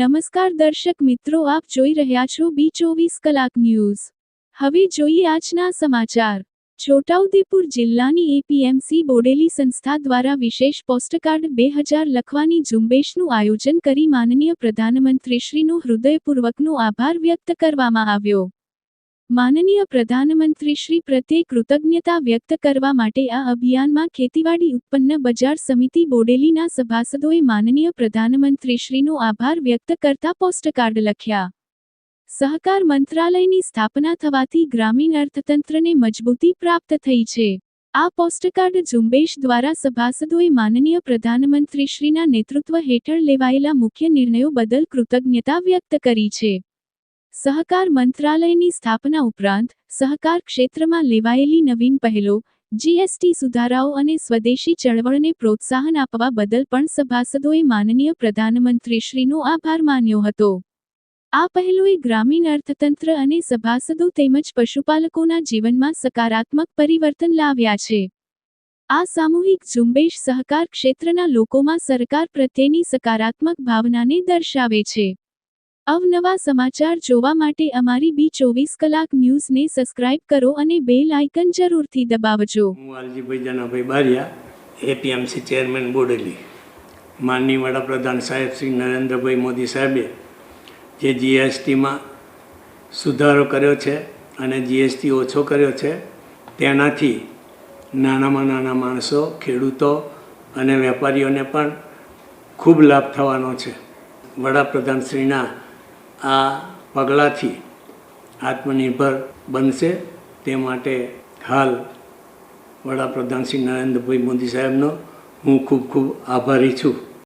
નમસ્કાર દર્શક મિત્રો, આપ જોઈ રહ્યા છો બી ચોવીસ કલાક ન્યૂઝ. હવે જોઈએ આજના સમાચાર. છોટાઉદેપુર જિલ્લાની એપીએમસી બોડેલી સંસ્થા દ્વારા વિશેષ પોસ્ટકાર્ડ બે હજાર લખવાની ઝુંબેશનું આયોજન કરી માનનીય પ્રધાનમંત્રીશ્રીનો હૃદયપૂર્વકનો આભાર વ્યક્ત કરવામાં આવ્યો. માનનીય પ્રધાનમંત્રી શ્રી પ્રત્યે કૃતજ્ઞતા વ્યક્ત કરવા માટે આ અભિયાનમાં ખેતીવાડી ઉત્પન્ન બજાર સમિતિ બોડેલીના સભાસદોએ માનનીય પ્રધાનમંત્રીશ્રીનો આભાર વ્યક્ત કરતા પોસ્ટકાર્ડ લખ્યા. સહકાર મંત્રાલયની સ્થાપના થવાથી ગ્રામીણ અર્થતંત્રને મજબૂતી પ્રાપ્ત થઈ છે. આ પોસ્ટકાર્ડ ઝુંબેશ દ્વારા સભાસદોએ માનનીય પ્રધાનમંત્રીશ્રીના નેતૃત્વ હેઠળ લેવાયેલા મુખ્ય નિર્ણયો બદલ કૃતજ્ઞતા વ્યક્ત કરી છે. સહકાર મંત્રાલયની સ્થાપના ઉપરાંત સહકાર ક્ષેત્રમાં લેવાયેલી નવીન પહેલો જીએસટી સુધારાઓ અને સ્વદેશી ચળવળને પ્રોત્સાહન આપવા બદલ પણ સભાસદોએ માનનીય પ્રધાનમંત્રીશ્રીનો આભાર માન્યો હતો. આ પહેલોએ ગ્રામીણ અર્થતંત્ર અને સભાસદો તેમજ પશુપાલકોના જીવનમાં સકારાત્મક પરિવર્તન લાવ્યા છે. આ સામૂહિક ઝુંબેશ સહકાર ક્ષેત્રના લોકોમાં સરકાર પ્રત્યેની સકારાત્મક ભાવનાને દર્શાવે છે. અવનવા સમાચાર જોવા માટે અમારી બી ચોવીસ કલાક ન્યૂઝને સબસ્ક્રાઇબ કરો અને બેલ આઇકન જરૂરથી દબાવજો. હું વાલજીભાઈ જનાભાઈ બારિયા, એપીએમસી ચેરમેન બોડેલી. માનની વડાપ્રધાન સાહેબ શ્રી નરેન્દ્રભાઈ મોદી સાહેબે જે જીએસટીમાં સુધારો કર્યો છે અને જીએસટી ઓછો કર્યો છે, તેનાથી નાનામાં નાના માણસો, ખેડૂતો અને વેપારીઓને પણ ખૂબ લાભ થવાનો છે. વડાપ્રધાનશ્રીના આ પગલાંથી આત્મનિર્ભર બનશે તે માટે હાલ વડાપ્રધાન શ્રી નરેન્દ્રભાઈ મોદી સાહેબનો હું ખૂબ ખૂબ આભારી છું.